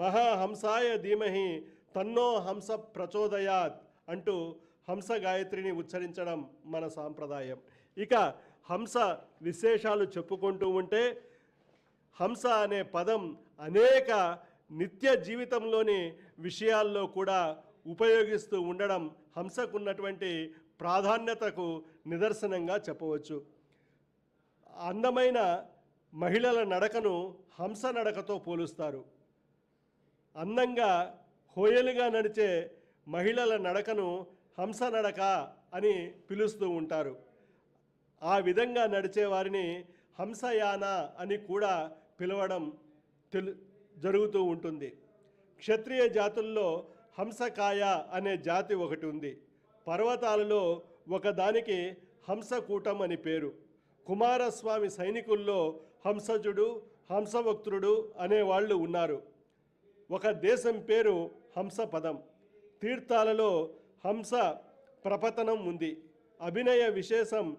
మహాహంసాయ ధీమహి తన్నో హంస ప్రచోదయాత్ అంటూ హంస గాయత్రిని ఉచ్చరించడం మన సాంప్రదాయం. ఇక హంస విశేషాలు చెప్పుకుంటూ ఉంటే హంస అనే పదం అనేక నిత్య జీవితంలోని విషయాల్లో కూడా ఉపయోగిస్తూ ఉండడం హంసకున్నటువంటి ప్రాధాన్యతకు నిదర్శనంగా చెప్పవచ్చు. అందమైన మహిళల నడకను హంస నడకతో పోలుస్తారు. అందంగా హోయలుగా నడిచే మహిళల నడకను హంస నడక అని పిలుస్తూ ఉంటారు. ఆ విధంగా నడిచే వారిని హంసయాన అని కూడా పిలవడం తెలు జరుగుతూ ఉంటుంది. క్షత్రియ జాతుల్లో హంసకాయ అనే జాతి ఒకటి ఉంది. పర్వతాలలో ఒకదానికి హంసకూటం అని పేరు. కుమారస్వామి సైనికుల్లో హంసజుడు హంసవక్త్రుడు అనేవాళ్ళు ఉన్నారు. ఒక దేశం పేరు హంస పదం తీర్థాలలో హంస ప్రపతనం ఉంది. అభినయ విశేషం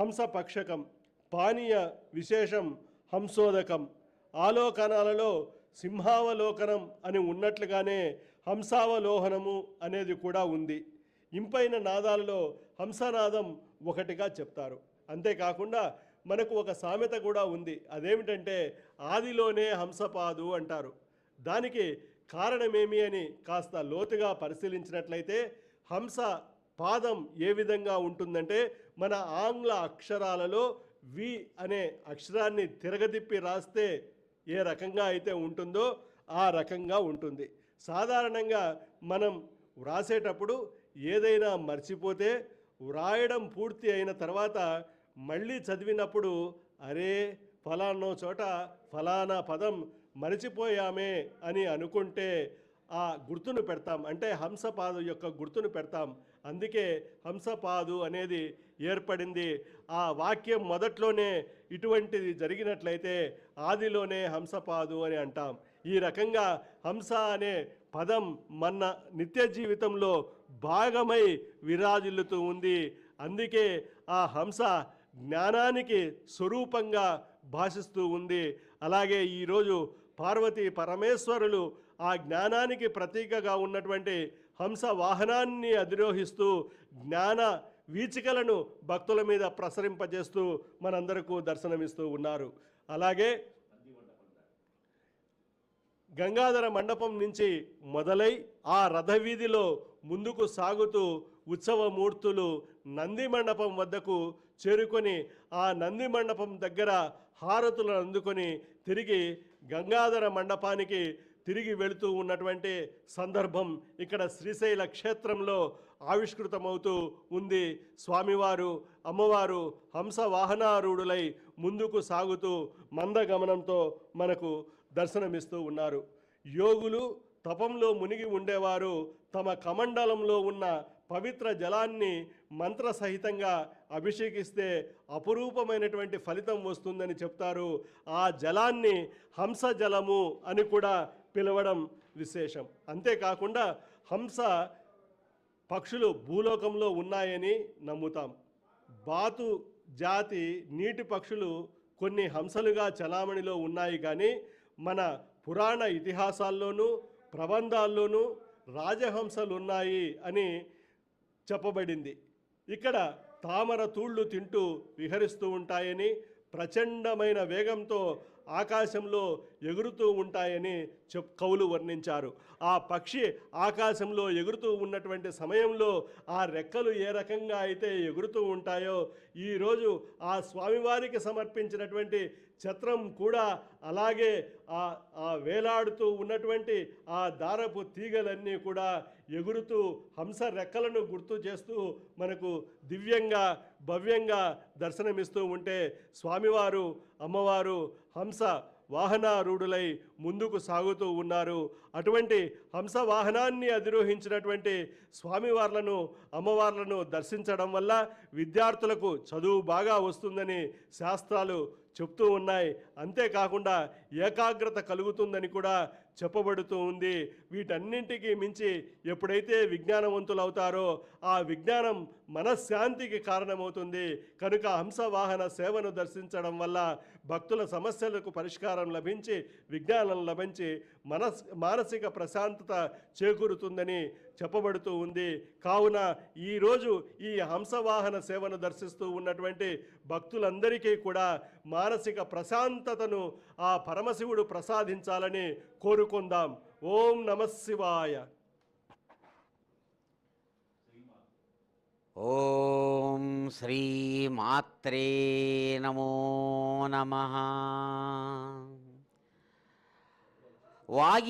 హంసపక్షకం. పానీయ విశేషం హంసోదకం. ఆలోకనాలలో సింహావలోకనం అని ఉన్నట్లుగానే హంసావలోహనము అనేది కూడా ఉంది. ఇంపైన నాదాలలో హంసనాదం ఒకటిగా చెప్తారు. అంతేకాకుండా మనకు ఒక సామెత కూడా ఉంది. అదేమిటంటే ఆదిలోనే హంసపాదు అంటారు. దానికి కారణమేమి అని కాస్త లోతుగా పరిశీలించినట్లయితే హంస పాదం ఏ విధంగా ఉంటుందంటే మన ఆంగ్ల అక్షరాలలో వి అనే అక్షరాన్ని తిరగదిప్పి రాస్తే ఏ రకంగా అయితే ఉంటుందో ఆ రకంగా ఉంటుంది. సాధారణంగా మనం వ్రాసేటప్పుడు ఏదైనా మర్చిపోతే వ్రాయడం పూర్తి అయిన తర్వాత మళ్ళీ చదివినప్పుడు అరే ఫలానో చోట ఫలానా పదం మరచిపోయామే అని అనుకుంటే ఆ గుర్తును పెడతాం. అంటే హంసపాదు యొక్క గుర్తును పెడతాం. అందుకే హంసపాదు అనేది ఏర్పడింది. ఆ వాక్యం మొదట్లోనే ఇటువంటిది జరిగినట్లయితే ఆదిలోనే హంసపాదు అని అంటాం. ఈ రకంగా హంస అనే పదం మన నిత్య జీవితంలో భాగమై విరాజిల్లుతూ ఉంది. అందుకే ఆ హంస జ్ఞానానికి స్వరూపంగా భాషిస్తూ ఉంది. అలాగే ఈరోజు పార్వతీ పరమేశ్వరులు ఆ జ్ఞానానికి ప్రతీకగా ఉన్నటువంటి హంస వాహనాన్ని అధిరోహిస్తూ జ్ఞాన వీచికలను భక్తుల మీద ప్రసరింపజేస్తూ మనందరకు దర్శనమిస్తూ ఉన్నారు. అలాగే గంగాధర మండపం నుంచి మొదలై ఆ రథవీధిలో ముందుకు సాగుతూ ఉత్సవమూర్తులు నంది మండపం వద్దకు చేరుకొని ఆ నంది మండపం దగ్గర హారతులను అందుకొని తిరిగి గంగాధర మండపానికి తిరిగి వెళుతూ ఉన్నటువంటి సందర్భం ఇక్కడ శ్రీశైల క్షేత్రంలో ఆవిష్కృతమవుతూ ఉంది. స్వామివారు అమ్మవారు హంస వాహనారూఢులై ముందుకు సాగుతూ మందగమనంతో మనకు దర్శనమిస్తూ ఉన్నారు. యోగులు తపంలో మునిగి ఉండేవారు. తమ కమండలంలో ఉన్న పవిత్ర జలాన్ని మంత్ర సహితంగా అభిషేకిస్తే అపురూపమైనటువంటి ఫలితం వస్తుందని చెప్తారు. ఆ జలాన్ని హంస జలము అని కూడా పిలవడం విశేషం. అంతేకాకుండా హంస పక్షులు భూలోకంలో ఉన్నాయని నమ్ముతాం. బాతు జాతి నీటి పక్షులు కొన్ని హంసలుగా చలామణిలో ఉన్నాయి కానీ మన పురాణ ఇతిహాసాల్లోనూ ప్రబంధాల్లోనూ రాజహంసలు ఉన్నాయి అని చెప్పబడింది. ఇక్కడ తామర తూళ్ళు తింటూ విహరిస్తూ ఉంటాయని ప్రచండమైన వేగంతో ఆకాశంలో ఎగురుతూ ఉంటాయని చెప్ కవులు వర్ణించారు. ఆ పక్షి ఆకాశంలో ఎగురుతూ ఉన్నటువంటి సమయంలో ఆ రెక్కలు ఏ రకంగా అయితే ఎగురుతూ ఉంటాయో ఈరోజు ఆ స్వామివారికి సమర్పించినటువంటి ఛత్రం కూడా అలాగే ఆ ఆ వేలాడుతూ ఉన్నటువంటి ఆ దారపు తీగలన్నీ కూడా ఎగురుతూ హంస రెక్కలను గుర్తు చేస్తూ మనకు దివ్యంగా భవ్యంగా దర్శనమిస్తూ ఉంటే స్వామివారు అమ్మవారు హంస వాహనారూఢులై ముందుకు సాగుతూ ఉన్నారు. అటువంటి హంస వాహనాన్ని అధిరోహించినటువంటి స్వామివార్లను అమ్మవార్లను దర్శించడం వల్ల విద్యార్థులకు చదువు బాగా వస్తుందని శాస్త్రాలు చెప్తూ ఉన్నాయి. అంతేకాకుండా ఏకాగ్రత కలుగుతుందని కూడా చెప్పబడుతూ ఉంది. వీటన్నింటికి మించి ఎప్పుడైతే విజ్ఞానవంతులు అవుతారో ఆ విజ్ఞానం మనశ్శాంతికి కారణమవుతుంది. కనుక హంసవాహన సేవను దర్శించడం వల్ల భక్తుల సమస్యలకు పరిష్కారం లభించి విజ్ఞానం లభించి మనస్ మానసిక ప్రశాంతత చేకూరుతుందని చెప్పబడుతూ ఉంది. కావున ఈరోజు ఈ హంసవాహన సేవను దర్శిస్తూ ఉన్నటువంటి భక్తులందరికీ కూడా మానసిక ప్రశాంతతను ఆ పరమశివుడు ప్రసాదించాలని కోరుకుందాం. ఓం నమశివాయ ఓం శ్రీ మాత్రే నమో నమ. வாகி